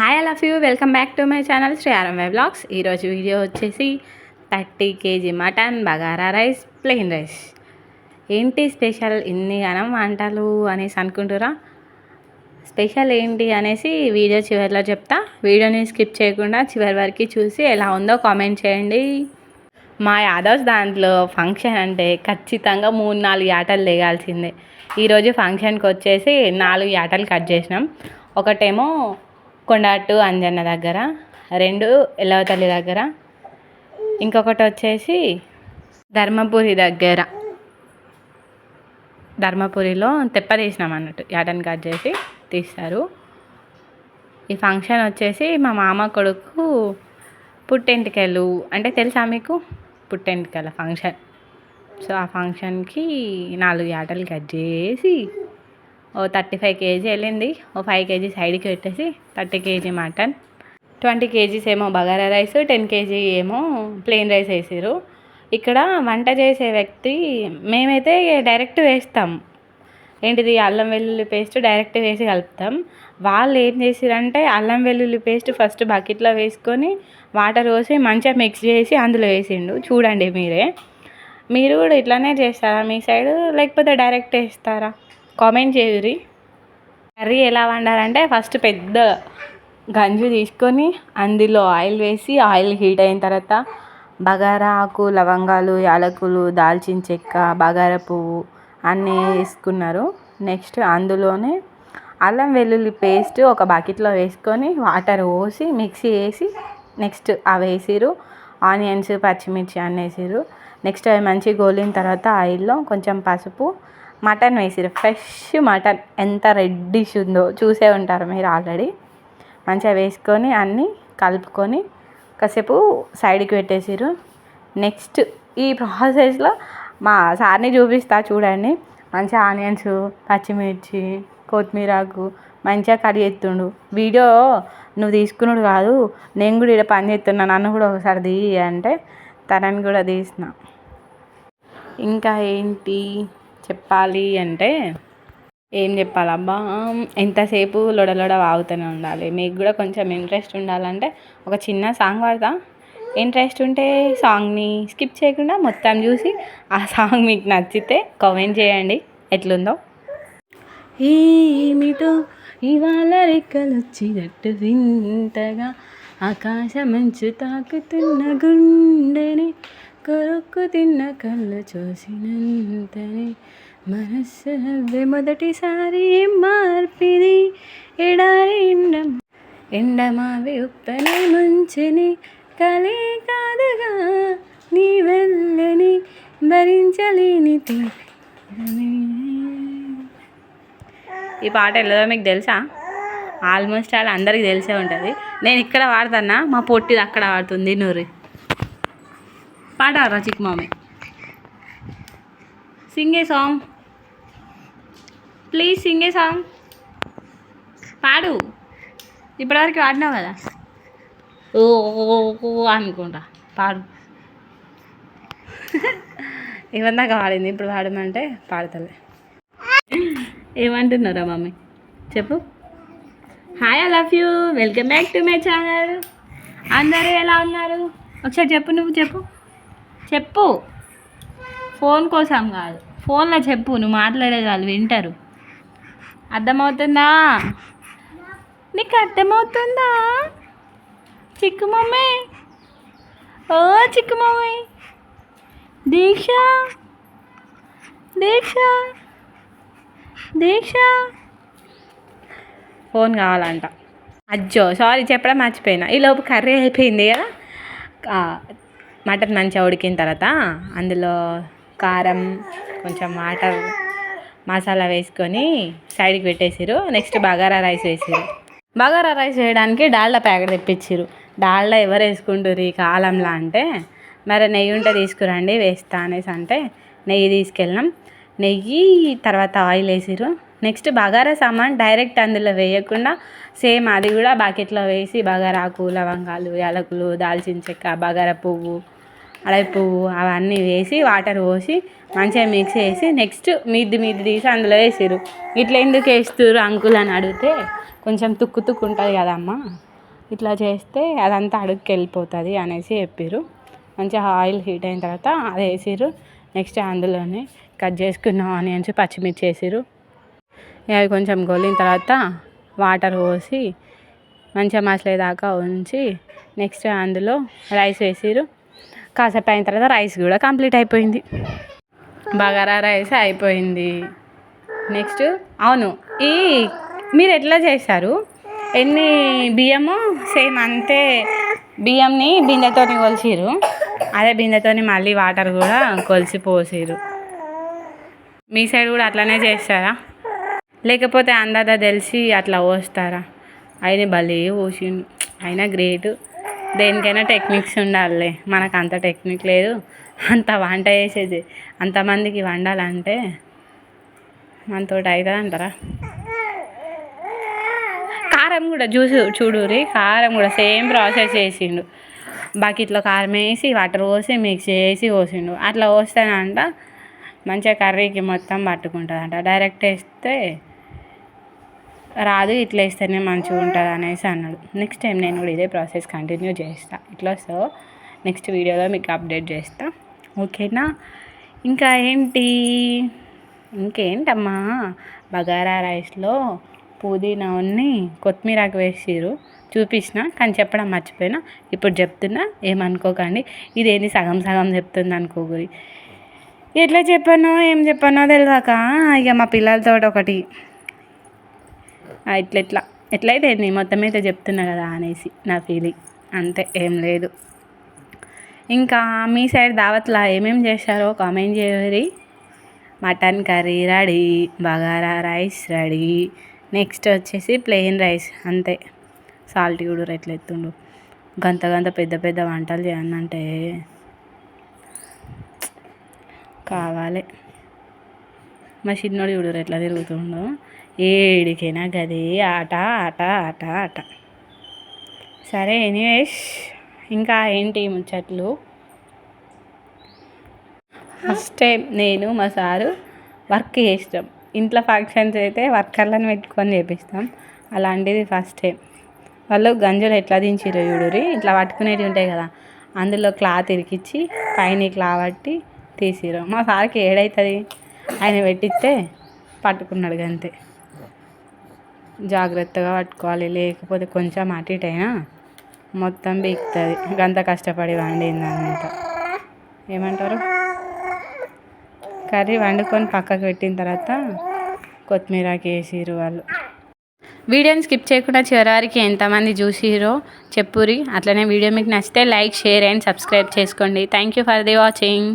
Hi I love you welcome back to my channel Sri RMI blogs ఈరోజు video వచ్చేసి thirty KG mutton bagara rice plain rice ఏంటి special ఇన్ని గనం వంటలు అనేసి అనుకుంటురా? స్పెషల్ ఏంటి అనేసి వీడియో చివరిలో చెప్తా. వీడియోని స్కిప్ చేయకుండా చివరి వరకు చూసి ఎలా ఉందో కామెంట్ చేయండి. మా యాదవ్స్ దాంట్లో ఫంక్షన్ అంటే ఖచ్చితంగా మూడు నాలుగు ఆటలు దిగాల్సిందే ఈరోజు ఫంక్షన్కి వచ్చేసి నాలుగు ఆటలు కట్ చేసినాం. ఒకటేమో కొండాటు అంజన్న దగ్గర రెండు ఎల్లవతల్లి దగ్గర ఇంకొకటి వచ్చేసి ధర్మపురి దగ్గర. ధర్మపురిలో తెప్ప తీసినాం అన్నట్టు యాటని కట్ చేసి తీస్తారు. ఈ ఫంక్షన్ వచ్చేసి మా మామ కొడుకు పుట్టెంటికలు అంటే తెలుసా మీకు? పుట్టెంటికల ఫంక్షన్. సో ఆ ఫంక్షన్కి నాలుగు ఆటలు కట్ చేసి థర్టీ ఫైవ్ కేజీ వెళ్ళింది. ఓ ఫైవ్ కేజీ సైడ్కి పెట్టేసి thirty KG mutton. Twenty KGs ఏమో బగారా రైస్ టెన్ కేజీ ఏమో ప్లెయిన్ రైస్ వేసారు ఇక్కడ వంట చేసే వ్యక్తి మేమైతే డైరెక్ట్ వేస్తాం. ఏంటిది? అల్లం వెల్లుల్లి పేస్ట్ డైరెక్ట్ వేసి కలుపుతాం. వాళ్ళు ఏం చేసిరంటే అల్లం వెల్లుల్లి పేస్ట్ ఫస్ట్ బకెట్లో వేసుకొని వాటర్ పోసి మంచిగా మిక్స్ చేసి అందులో వేసిండు. చూడండి మీరే. మీరు కూడా ఇట్లానే చేస్తారా మీ సైడ్? లేకపోతే డైరెక్ట్ వేస్తారా? కామెంట్ చేయురి కర్రీ ఎలా వండాలంటే ఫస్ట్ పెద్ద గంజు తీసుకొని అందులో ఆయిల్ వేసి ఆయిల్ హీట్ అయిన తర్వాత బగారా ఆకు లవంగాలు యాలకులు దాల్చిన చెక్క బగారా పువ్వు అన్నీ వేసుకున్నారు. నెక్స్ట్ అందులోనే అల్లం వెల్లుల్లి పేస్ట్ ఒక బకెట్లో వేసుకొని వాటర్ పోసి మిక్సీ వేసి నెక్స్ట్ అవి వేసిరు ఆనియన్స్ పచ్చిమిర్చి అన్నీ వేసిరు నెక్స్ట్ అవి మంచిగా గోలిన తర్వాత ఆయిల్లో కొంచెం పసుపు మటన్ వేసిరు ఫ్రెష్ మటన్. ఎంత రెడ్డిష్ ఉందో చూసే ఉంటారు మీరు ఆల్రెడీ మంచిగా వేసుకొని అన్నీ కలుపుకొని కాసేపు సైడ్కి పెట్టేసిరు నెక్స్ట్ ఈ ప్రాసెస్లో మా సార్ని చూపిస్తా చూడండి. మంచిగా ఆనియన్స్ పచ్చిమిర్చి కొత్తిమీరాకు మంచిగా కట్ చేస్తుండు. వీడియో నువ్వు తీసుకున్నాడు కాదు నేను కూడా ఇక్కడ పని చేస్తున్నా నన్ను కూడా ఒకసారి తీయి అంటే తనని కూడా తీసిన. ఇంకా ఏంటి? చెప్పాలి అంటే ఏం చెప్పాలబ్బా ఎంతసేపు లొడలొడ వాగుతూనే ఉండాలి. మీకు కూడా కొంచెం ఇంట్రెస్ట్ ఉండాలంటే ఒక చిన్న సాంగ్ పాడతా. ఇంట్రెస్ట్ ఉంటే సాంగ్ని స్కిప్ చేయకుండా మొత్తం చూసి ఆ సాంగ్ మీకు నచ్చితే కామెంట్ చేయండి. ఎట్లుందో? ఏమిటో ఇవాళ రెక్కలు వచ్చినట్టు వింతగా ఆకాశమంచు తాకుతున్న గుండెని కొరుక్కు తిన్న కళ్ళు చూసినంతనే మనస్సు నవ్వే మొదటిసారి మార్పిది. ఎడారి ఎండ ఎండమావి ఉప్పని ముంచిని. కలే కాదుగా నీ వెళ్ళని భరించలేని ఈ పాట వెళ్ళదో మీకు తెలుసా? ఆల్మోస్ట్ ఆల్ అందరికి తెలిసే ఉంటుంది. నేను ఇక్కడ వాడతానా మా పొట్టిది అక్కడ వాడుతుంది నూరి. పాడారా చిక్ మామి sing a song please sing a song పాడు. ఇప్పటివరకు పాడినావు కదా? ఓ ఓ, ఓ అనుకుంటా. పాడు. ఇవన్నాక పాడింది? ఇప్పుడు పాడమంటే పాడతలే. ఏమంటున్నారా మమ్మీ? చెప్పు. Hi I love you welcome back to my channel అందరూ ఎలా ఉన్నారు? ఒకసారి చెప్పు నువ్వు చెప్పు. చెప్పు. ఫోన్ కోసం కాదు. ఫోన్లో చెప్పు నువ్వు మాట్లాడేది వాళ్ళు వింటారు. అర్థమవుతుందా? నీకు అర్థమవుతుందా? చిక్కు మమ్మీ. ఓ చిక్కు మమ్మీ. దీక్ష. దీక్ష. దీక్ష. ఫోన్ కావాలంట. అజ్జో సారీ చెప్పడం మర్చిపోయినా. ఈ లోపు కర్రీ అయిపోయింది కదా? మటన్ మంచిగా ఉడికిన తర్వాత అందులో కారం కొంచెం వాటర్ మసాలా వేసుకొని సైడ్కి పెట్టేసిరు నెక్స్ట్ బగారా రైస్ వేసిరు బగారా రైస్ వేయడానికి డాల్డా ప్యాకెట్ తెప్పించిరు డాల్డా ఎవరు వేసుకుంటారు ఈ కాలంలో అంటే మరి నెయ్యి ఉంటే తీసుకురండి వేస్తా అనేసి అంటే నెయ్యి తీసుకెళ్ళాం నెయ్యి తర్వాత ఆయిల్ వేసిరు నెక్స్ట్ బగారా సామాన్ డైరెక్ట్ అందులో వేయకుండా సేమ్ అది కూడా బకెట్లో వేసి బగారాకు లవంగాలు యాలకులు దాల్చిన చెక్క బగారా పువ్వు అడవి పువ్వు అవన్నీ వేసి వాటర్ పోసి మంచిగా మిక్స్ చేసి నెక్స్ట్ మిద్ది మిద్ది తీసి అందులో వేసిరు ఇట్లా ఎందుకు వేస్తారు అంకుల్ అని అడిగితే కొంచెం తుక్కు తుక్కు ఉంటుంది కదమ్మా ఇట్లా చేస్తే అదంతా అడుగుకి వెళ్ళిపోతుంది అనేసి చెప్పారు మంచిగా ఆయిల్ హీట్ అయిన తర్వాత అది వేసిర్రు. నెక్స్ట్ అందులోనే కట్ చేసుకున్న ఆనియన్స్ పచ్చిమిర్చి వేసిర్రు. అవి కొంచెం గొల్లిన తర్వాత వాటర్ పోసి మంచిగా మసలేదాకా ఉంచి నెక్స్ట్ అందులో రైస్ వేసిరు కాసేపు అయిన తర్వాత రైస్ కూడా కంప్లీట్ అయిపోయింది. బగారా రైస్ అయిపోయింది. నెక్స్ట్ అవును ఈ మీరు ఎట్లా చేశారు? ఎన్ని బియ్యము? సేమ్ అంతే బియ్యంని బిందెతోని కొలిసిరు అదే బిందెతోని మళ్ళీ వాటర్ కూడా కొలిసి పోసిరు మీ సైడ్ కూడా అట్లనే చేస్తారా? లేకపోతే అందాదా తెలిసి అట్లా పోస్తారా? ఆయన భలే పోసిండు. అయినా గ్రేట్. దేనికైనా టెక్నిక్స్ ఉండాలి మనకు అంత టెక్నిక్ లేదు. అంత వంట చేసేది. అంతమందికి వండాలంటే మనతోటి అవుతుంది అంటారా? కారం కూడా చూసు చూడురి కారం కూడా సేమ్ ప్రాసెస్ చేసిండు. బకెట్లో కారం వేసి వాటర్ పోసి మిక్స్ చేసి పోసిండు. అట్లా పోస్తేనంట మంచిగా కర్రీకి మొత్తం పట్టుకుంటుందంట. డైరెక్ట్ వేస్తే రాదు ఇట్లా వేస్తేనే మంచిగా ఉంటుంది అనేసి అన్నాడు. నెక్స్ట్ టైం నేను కూడా ఇదే ప్రాసెస్ కంటిన్యూ చేస్తా. ఇట్లా సో నెక్స్ట్ వీడియోలో మీకు అప్డేట్ చేస్తా. ఓకేనా ఇంకా ఏంటి? ఇంకేంటమ్మా? బగారా రైస్లో పుదీనా ఉన్ని కొత్తిమీరకు వేసిరు చూపించిన కానీ చెప్పడం మర్చిపోయినా. ఇప్పుడు చెప్తున్నా ఏమనుకోకండి. ఇదేంది సగం సగం చెప్తుంది అనుకోగురి ఎట్లా చెప్పానో ఏం చెప్పానో తెలియక ఇక మా పిల్లలతో ఒకటి. ఇట్లా ఎట్లా ఎట్లయితే ఏంది మొత్తం అయితే చెప్తున్నా కదా అనేసి నా ఫీలింగ్ అంతే ఏం లేదు. ఇంకా మీ సైడ్ దావత్లా ఏమేమి చేశారో comment చేయరి mutton curry ready bagara rice ready. Next వచ్చేసి ప్లెయిన్ రైస్ అంతే. సాల్ట్ కూడా ఎట్లా ఎత్తుండు. గంత గంత పెద్ద పెద్ద వంటలు చేయాలంటే కావాలి. మా చిన్నోడు చూడరు ఎట్లా తిరుగుతుండో. ఏడికైనా గదే ఆట ఆట ఆట ఆట. సరే ఎనీవేస్ ఇంకా ఏంటి ముచ్చట్లు? ఫస్ట్ టైం నేను మా సారు వర్క్ చేస్తాం ఇంట్లో ఫంక్షన్స్ అయితే వర్కర్లను పెట్టుకొని చేపిస్తాం. అలాంటిది ఫస్ట్ టైం వాళ్ళు గంజులు ఎట్లా దించిరో చూడురి ఇట్లా పట్టుకునేవి ఉంటాయి కదా అందులో క్లాత్ ఇరికిచ్చి పైన క్లా పట్టి తీసిరు మా సార్కి ఏడవుతుంది ఆయన పెట్టిస్తే పట్టుకున్నాడు అంతే జాగ్రత్తగా పట్టుకోవాలి. లేకపోతే కొంచెం అటు ఇటు అయినా మొత్తం బీక్తుంది. గంత కష్టపడి వండిందంతా ఏమంటారు? కర్రీ వండుకొని పక్కకు పెట్టిన తర్వాత కొత్తిమీరకి వేసిరు వాళ్ళు. వీడియోని స్కిప్ చేయకుండా చివరికి ఎంతమంది చూసిరో చెప్పురి. అట్లనే వీడియో మీకు నచ్చితే లైక్ షేర్ అండ్ సబ్స్క్రైబ్ చేసుకోండి. Thank you for the watching